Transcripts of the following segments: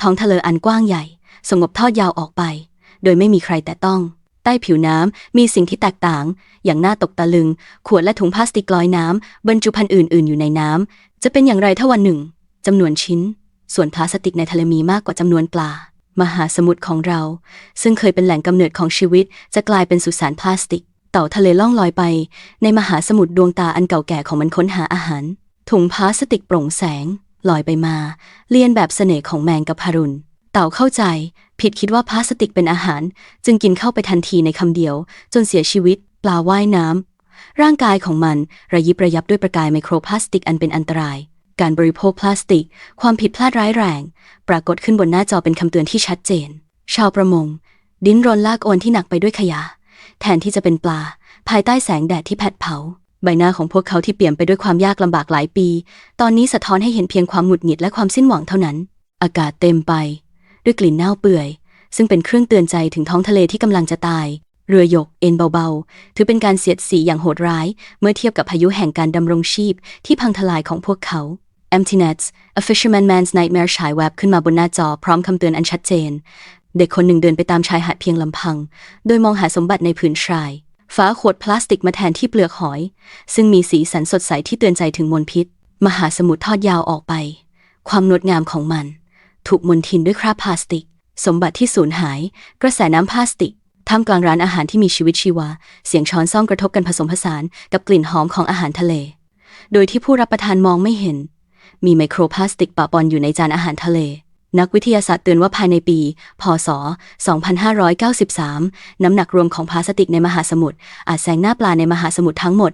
ท้องทะเลอันกว้างใหญ่ สงบทอดยาวออกไป โดยไม่มีใครแตะต้อง ใต้ผิวน้ำมีสิ่งที่แตกต่าง อย่างน่าตกตะลึง ขวดและถุงพลาสติกลอยน้ำบรรจุภัณฑ์อื่น ๆ อยู่ในน้ำจะเป็นอย่างไรถ้าวันหนึ่งจำนวนชิ้น ส่วนพลาสติกในทะเลมีมากกว่าจำนวนปลา มหาสมุทรของเรา ซึ่งเคยเป็นแหล่งกำเนิดของชีวิต จะกลายเป็นสุสานพลาสติก เต่าทะเลล่องลอยไป ในมหาสมุทรดวงตาอันเก่าแก่ของมันค้นหาอาหาร ถุงพลาสติกโปร่งแสง ลอยไปมาเลียนแบบเสน่ห์ของแมงกะพารุนเต่าเข้าใจ ผิดคิดว่าพลาสติกเป็นอาหาร จึงกินเข้าไปทันทีในคำเดียว จนเสียชีวิต ปลาว่ายน้ำร่างกายของมันระยิบระยับด้วยประกายไมโครพลาสติกอันเป็นอันตราย การบริโภคพลาสติก ความผิดพลาดร้ายแรง ปรากฏขึ้นบนหน้าจอเป็นคำเตือนที่ชัดเจน ชาวประมง ดิ้นรนลากโอนที่หนักไปด้วยขยะ แทนที่จะเป็นปลา ภายใต้แสงแดดที่แผดเผา ใบหน้าของพวกเขาที่เปลี่ยมไปด้วยความยากลำบากหลายปี ตอนนี้สะท้อนให้เห็นเพียงความหงุดหงิดและความสิ้นหวังเท่านั้น อากาศเต็มไป ด้วยกลิ่นเน่าเปื่อย ซึ่งเป็นเครื่องเตือนใจถึงท้องทะเลที่กำลังจะตาย เรือหยกเอ็นเบาๆ ถือเป็นการเสียดสีอย่างโหดร้าย เมื่อเทียบกับพายุแห่งการดำรงชีพที่พังทลายของพวกเขา Empty Nets A Fisherman Man's Nightmare ฉายแวบขึ้นมาบนหน้าจอพร้อมคำเตือนอันชัดเจน เด็กคนหนึ่งเดินไปตามชายหาดเพียงลำพัง โดยมองหาสมบัติในผืนทราย ฝาขวดพลาสติกมาแทนที่เปลือกหอย ซึ่งมีสีสันสดใสที่เตือนใจถึงมลพิษ มหาสมุทรทอดยาวออกไป ความงดงามของมัน ถูกมนทินด้วยคราบพลาสติก สมบัติที่สูญหาย กระแสน้ำพลาสติกท่ามกลางร้านอาหารที่มีชีวิตชีวา เสียงช้อนซ่อมกระทบกันผสมผสานกับกลิ่นหอมของอาหารทะเล โดยที่ผู้รับประทานมองไม่เห็น มีไมโครพลาสติกปะปนอยู่ในจานอาหารทะเล นักวิทยาศาสตร์เตือนว่าภายในปี พศ 2593 น้ำหนักรวมของพลาสติกในมหาสมุทรอาจแซงหน้าปลาในมหาสมุทรทั้งหมด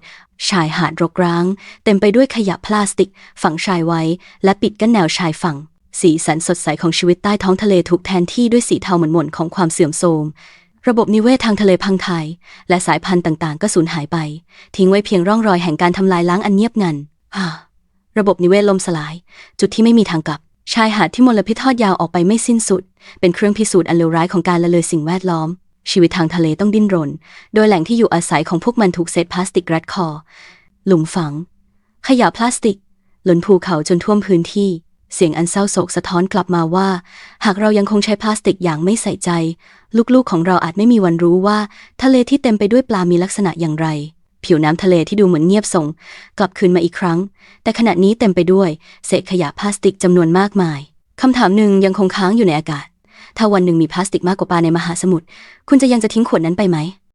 ชายหาดรกร้าง เต็มไปด้วยขยะพลาสติก ฝังชายไว้ และปิดกั้นแนวชายฝั่ง สีสันสดใสของชีวิตใต้ท้องทะเลถูกแทนที่ด้วยสีเทาหม่นๆของความเสื่อมโทรมระบบนิเวศทางทะเลพังทายและสายพันธุ์ต่างๆ ก็สูญหายไป ทิ้งไว้เพียงร่องรอยแห่งการทำลายล้างอันเงียบงันฮ่าระบบนิเวศล่มสลาย จุดที่ไม่มีทางกลับ ชายหาดที่มลพิษทอดยาวออกไปไม่สิ้นสุด เป็นเครื่องพิสูจน์อันเลวร้ายของการละเลยสิ่งแวดล้อม ชีวิตทางทะเลต้องดิ้นรน โดยแหล่งที่อยู่อาศัยของพวกมันถูกเศษพลาสติกรัดคอ หลุมฝัง ขยะพลาสติก หล้นภูเขาจนท่วมพื้นที่ เสียงอันเศร้าโศกสะท้อนกลับมาว่า หากเรายังคงใช้พลาสติกอย่างไม่ใส่ใจ ลูกๆของเราอาจไม่มีวันรู้ว่า ทะเลที่เต็มไปด้วยปลามีลักษณะอย่างไร ผิวน้ำทะเลที่ดูเหมือนเงียบสง กลับคืนมาอีกครั้ง แต่ขณะนี้เต็มไปด้วยเศษขยะพลาสติกจำนวนมากมายคำถามหนึ่งยังคงค้างอยู่ในอากาศ ถ้าวันหนึ่งมีพลาสติกมากกว่าปลาในมหาสมุทรคุณจะยังจะทิ้งขวดนั้นไปไหม